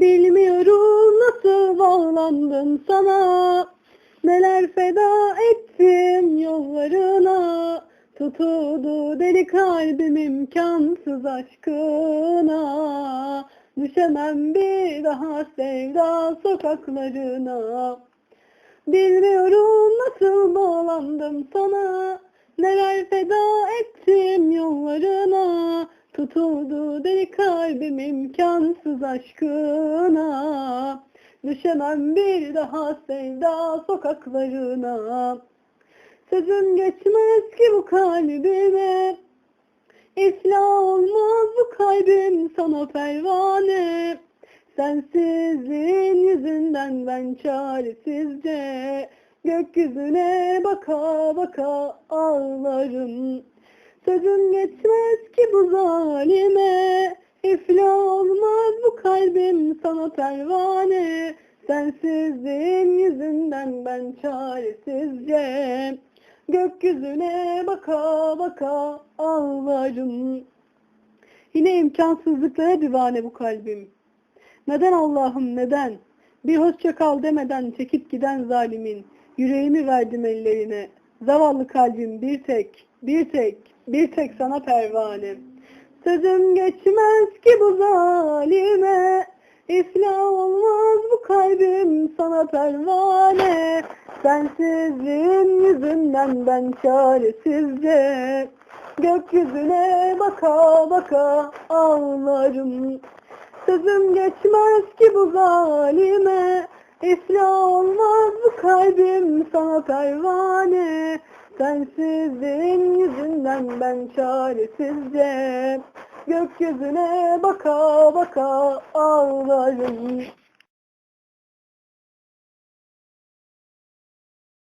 Bilmiyorum nasıl bağlandım sana. Neler feda ettim yollarına. Tutuldu deli kalbim imkansız aşkına. Düşemem bir daha sevda sokaklarına. Bilmiyorum nasıl bağlandım sana. Neler feda ettim yollarına Tutuldu deli kalbim imkansız aşkına. Düşemem bir daha sevda sokaklarına. Sözüm geçmez ki bu kalbime. İflah olmaz bu kalbim sana pervane. Sensizliğin yüzünden ben çaresizce. Gökyüzüne baka baka ağlarım Sözüm geçmez ki bu zalime. İflah olmaz bu kalbim sana pervane. Sensizliğin yüzünden ben çaresizce. Gökyüzüne baka baka ağlarım. Yine imkansızlıklara divane bu kalbim. Neden Allah'ım neden? Bir hoşça kal demeden çekip giden zalimin Yüreğimi verdim ellerine Zavallı kalbim bir tek bir tek bir tek sana pervane. Sözüm geçmez ki bu zalime. İflah olmaz bu kalbim sana pervane. Sensizliğin yüzünden ben çaresizce. Gökyüzüne baka baka ağlarım. Sözüm geçmez ki bu zalime İflah olmaz kalbim sana pervane. Sensizliğin yüzünden ben çaresizce. Gökyüzüne baka baka ağlarım